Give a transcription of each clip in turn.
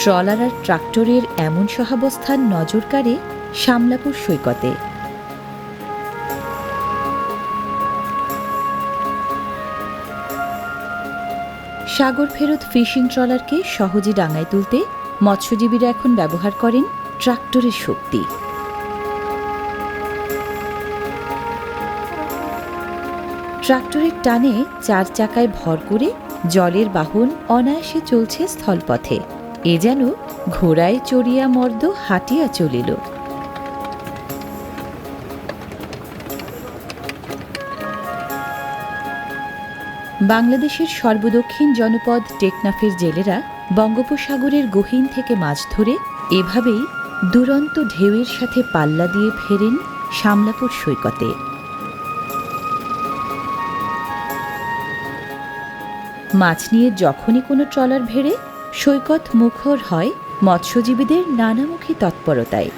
Trawler আর ট্রাক্টরের এমন সহাবস্থান নজর কাড়ে শামলাপুর সৈকতে। সাগর ফেরত ফিশিং ট্রলারকে সহজে ডাঙায় তুলতে মৎস্যজীবীরা এখন ব্যবহার করেন ট্রাক্টরের শক্তি। ট্রাক্টরের টানে চার চাকায় ভর করে জলের বাহন অনায়াসে চলছে স্থলপথে। এ যেন ঘোড়ায় চড়িয়া মর্দ হাঁটিয়া চলিল। বাংলাদেশের সর্বদক্ষিণ জনপদ টেকনাফের জেলেরা বঙ্গোপসাগরের গহীন থেকে মাছ ধরে এভাবেই দুরন্ত ঢেউয়ের সাথে পাল্লা দিয়ে ফেরেন শামলাপুর সৈকতে। মাছ নিয়ে যখনই কোনো ট্রলার ভেড়ে সৈকত মুখর হয় মৎস্যজীবীদের নানামুখী তৎপরতায়।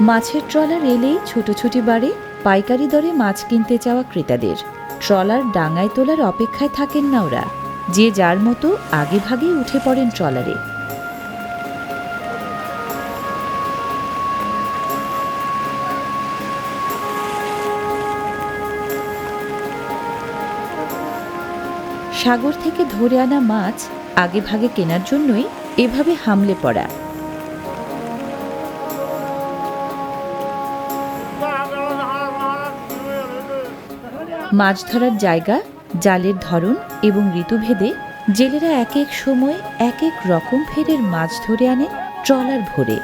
মাছের ট্রলার এলেই ছুটোছুটি বাড়ে পাইকারি দরে মাছ কিনতে চাওয়া ক্রেতাদের। ট্রলার ডাঙায় তোলার অপেক্ষায় থাকেন না ওরা। যে যার মতো আগে ভাগে উঠে পড়েন ট্রলারে। সাগর থেকে ধরে আনা মাছ আগে ভাগে কেনার জন্যই এভাবে হামলে পড়া। মাছ ধরার জায়গা, জালের ধরন এবং ঋতুভেদে জেলেরা এক এক সময় এক এক রকম ফেরের মাছ ধরে আনে ট্রলার ভরে।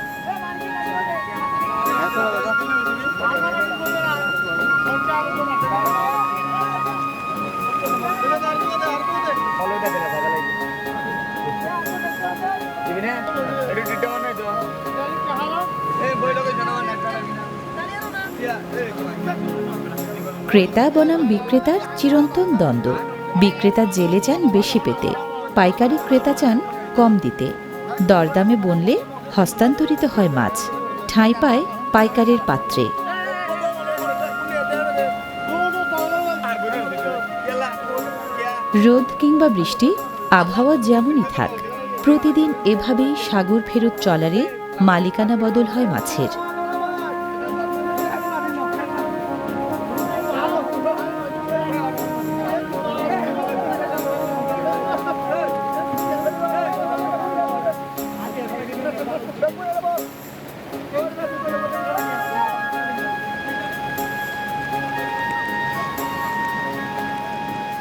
ক্রেতা বনাম বিক্রেতার চিরন্তন দ্বন্দ্ব। বিক্রেতা জেলে চান বেশি পেতে, পাইকারি ক্রেতা চান কম দিতে। দরদামে বনলে হস্তান্তরিত হয় মাছ, ঠাঁই পায় পাইকারের পাত্রে। রোদ কিংবা বৃষ্টি, আবহাওয়া যেমনই থাক, প্রতিদিন এভাবেই সাগর ফেরত চলারে মালিকানা বদল হয় মাছের।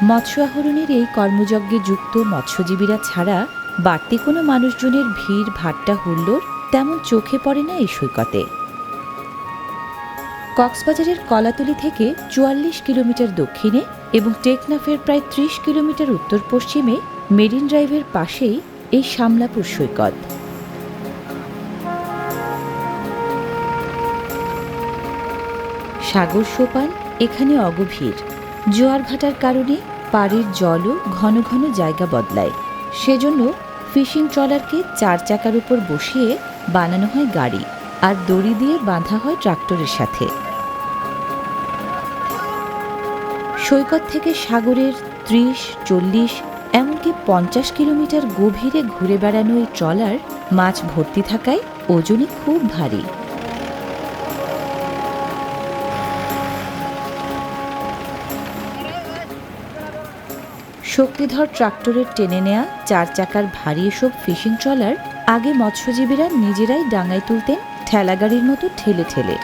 মৎস্য আহরণের এই কর্মযজ্ঞে যুক্ত মৎস্যজীবীরা ছাড়া বাড়তি কোনো মানুষজনের ভিড়, ভাট্টা, হুল্লোড় তেমন চোখে পড়ে না এই সৈকতে। কক্সবাজারের কলাতলি থেকে চুয়াল্লিশ কিলোমিটার দক্ষিণে এবং টেকনাফের প্রায় ত্রিশ কিলোমিটার উত্তর পশ্চিমে মেরিন ড্রাইভের পাশেই এই শামলাপুর সৈকত। সাগর সোপান এখানে অগভীর। জোয়ার ভাটার কারণে পাড়ের জলও ঘন ঘন জায়গা বদলায়। সেজন্য ফিশিং ট্রলারকে চার চাকার উপর বসিয়ে বানানো হয় গাড়ি আর দড়ি দিয়ে বাঁধা হয় ট্রাক্টরের সাথে। সৈকত থেকে সাগরের ত্রিশ, চল্লিশ, এমনকি পঞ্চাশ কিলোমিটার গভীরে ঘুরে বেড়ানো এই ট্রলার মাছ ভর্তি থাকায় ওজনে খুব ভারী। শক্তিধর ট্রাক্টরের টেনে নেয়া চার চাকার ভারী এসব ফিশিং ট্রলার আগে মৎস্যজীবীরা নিজেরাই ডাঙায় তুলতেন ঠেলাগাড়ির মতো ঠেলে ঠেলে।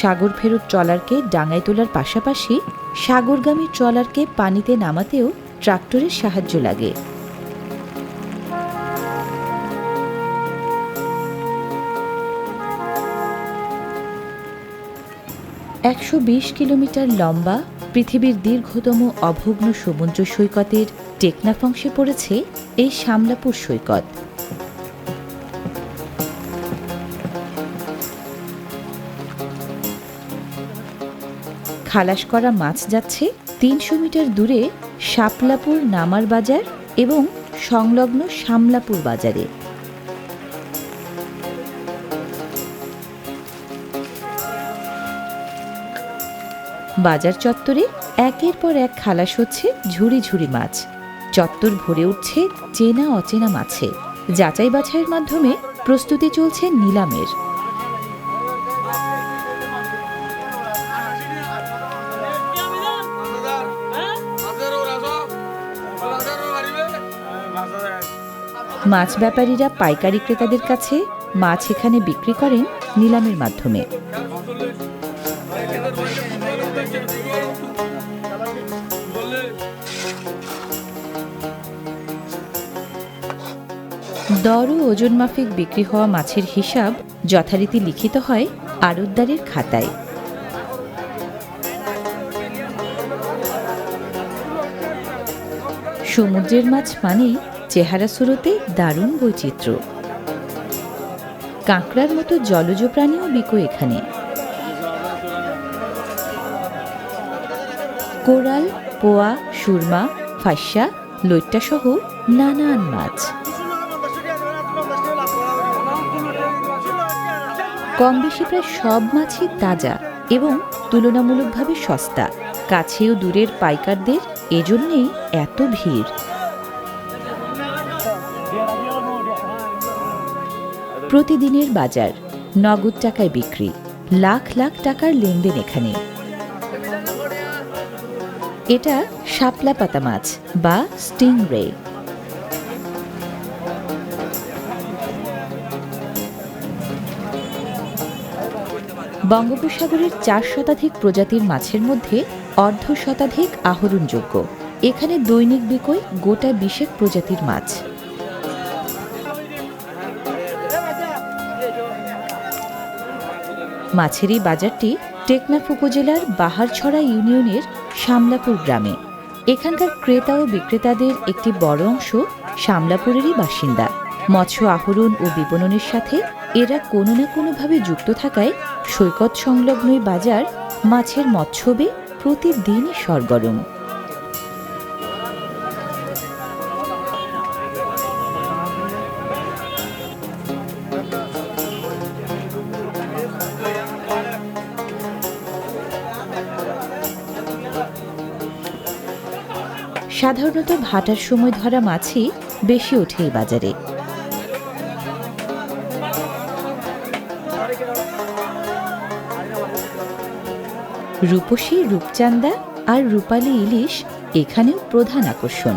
সাগর ফেরত ট্রলারকে ডাঙায় তোলার পাশাপাশি সাগরগামী ট্রলারকে পানিতে নামাতেও ট্রাক্টরের সাহায্য লাগে। একশো বিশ কিলোমিটার লম্বা পৃথিবীর দীর্ঘতম অভগ্ন সমুদ্র সৈকতের টেকনাফ অংশে পড়েছে এই শামলাপুর সৈকত। খালাস করা মাছ যাচ্ছে তিনশো মিটার দূরে শাপলাপুর নামার বাজার এবং সংলগ্ন শামলাপুর বাজারে। বাজার চত্বরে একের পর এক খালাস হচ্ছে ঝুড়ি ঝুড়ি মাছ। চত্বর ভরে উঠছে চেনা অচেনা মাছে। যাচাই বাছাইয়ের মাধ্যমে প্রস্তুতি চলছে নিলামের। মাছ ব্যাপারীরা পাইকারি ক্রেতাদের কাছে মাছ এখানে বিক্রি করেন নিলামের মাধ্যমে। দর ও ওজন মাফিক বিক্রি হওয়া মাছের হিসাব যথারীতি লিখিত হয় আড়তদারের খাতায়। সমুদ্রের মাছ মানেই চেহারা সুরতে দারুণ বৈচিত্র্য। কাঁকড়ার মতো জলজ প্রাণীও বিকো এখানে। কোরাল, পোয়া, সুরমা ফাঁসা লইট্টা সহ নানান মাছ। কম বেশি প্রায় সব মাছই তাজা এবং তুলনামূলকভাবে সস্তা। কাছে ও দূরের পাইকারদের এজন্যেই এত ভিড়। প্রতিদিনের বাজার, নগদ টাকায় বিক্রি, লাখ লাখ টাকার লেনদেন এখানে। এটা শাপলা পাতা মাছ বা স্টিং রে বঙ্গোপসাগরের চার শতাধিক প্রজাতির মাছের মধ্যে অর্ধ শতাধিক আহরণযোগ্য। এখানে দৈনিক বিকোয় গোটা বিশেক প্রজাতির মাছ। মাছের এই বাজারটি টেকনাফ উপজেলার বাহারছড়া ইউনিয়নের শামলাপুর গ্রামে। এখানকার ক্রেতা ও বিক্রেতাদের একটি বড় অংশ শামলাপুরেরই বাসিন্দা। মৎস্য আহরণ ও বিপণনের সাথে এরা কোনো না কোনোভাবে যুক্ত থাকায় সৈকত সংলগ্ন বাজার মাছের মৎস্যবে প্রতিদিনই সরগরম। সাধারণত ভাটার সময় ধরা মাছই বেশি ওঠে এই বাজারে। রূপসী, রূপচান্দা আর রূপালী ইলিশ এখানেও প্রধান আকর্ষণ।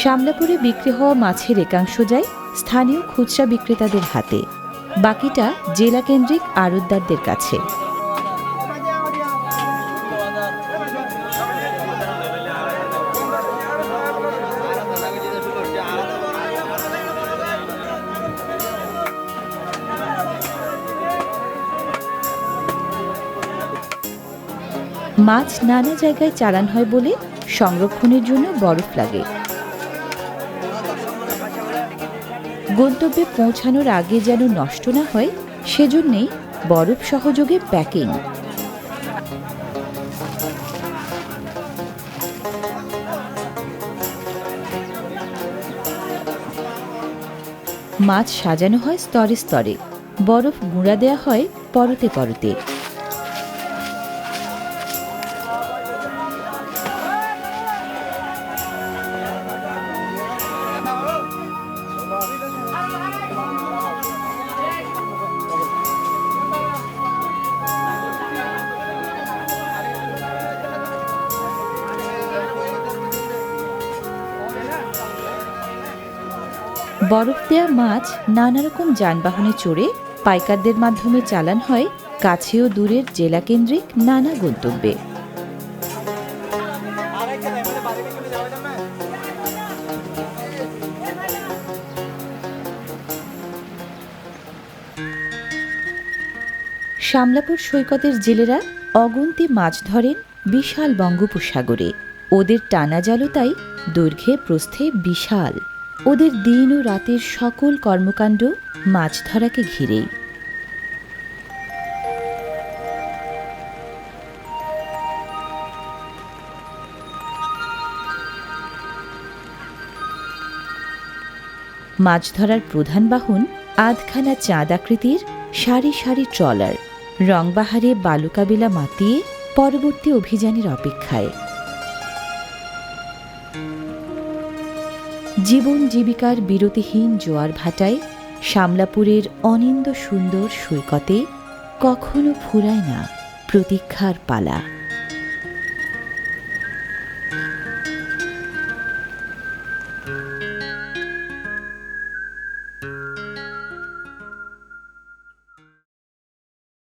শামলাপুরে বিক্রি হওয়া মাছের একাংশ যায় স্থানীয় খুচরা বিক্রেতাদের হাতে। বাকিটা জেলা কেন্দ্রিক আড়তদারদের কাছে। মাছ নানা জায়গায় চালান হয় বলে সংরক্ষণের জন্য বরফ লাগে। গন্তব্যে পৌঁছানোর আগে যেন নষ্ট না হয়, সেজন্যেই বরফ সহযোগে প্যাকিং। মাছ সাজানো হয় স্তরে স্তরে। বরফ গুঁড়া দেওয়া হয় পরতে পরতে। বরফ দেয়া মাছ নানা রকম যানবাহনে চড়ে পাইকারদের মাধ্যমে চালান হয় কাছে ও দূরের জেলা কেন্দ্রিক নানা গন্তব্যে। শামলাপুর সৈকতের জেলেরা অগুন্তি মাছ ধরেন বিশাল বঙ্গোপসাগরে। ওদের টানা জালতাই দৈর্ঘ্যে প্রস্থে বিশাল। ওদের দিন ও রাতের সকল কর্মকাণ্ড মাছ ধরাকে ঘিরেই। মাছ ধরার প্রধান বাহন আধখানা চাঁদ আকৃতির সারি সারি ট্রলার, রংবাহারে বালুকাবেলা মাতিয়ে পরবর্তী অভিযানের অপেক্ষায়। জীবন জীবিকার বিরতিহীন জোয়ার ভাটায় শামলাপুরের অনিন্দ সুন্দর সৈকতে কখনো ফুরায় না প্রতীক্ষার পালা।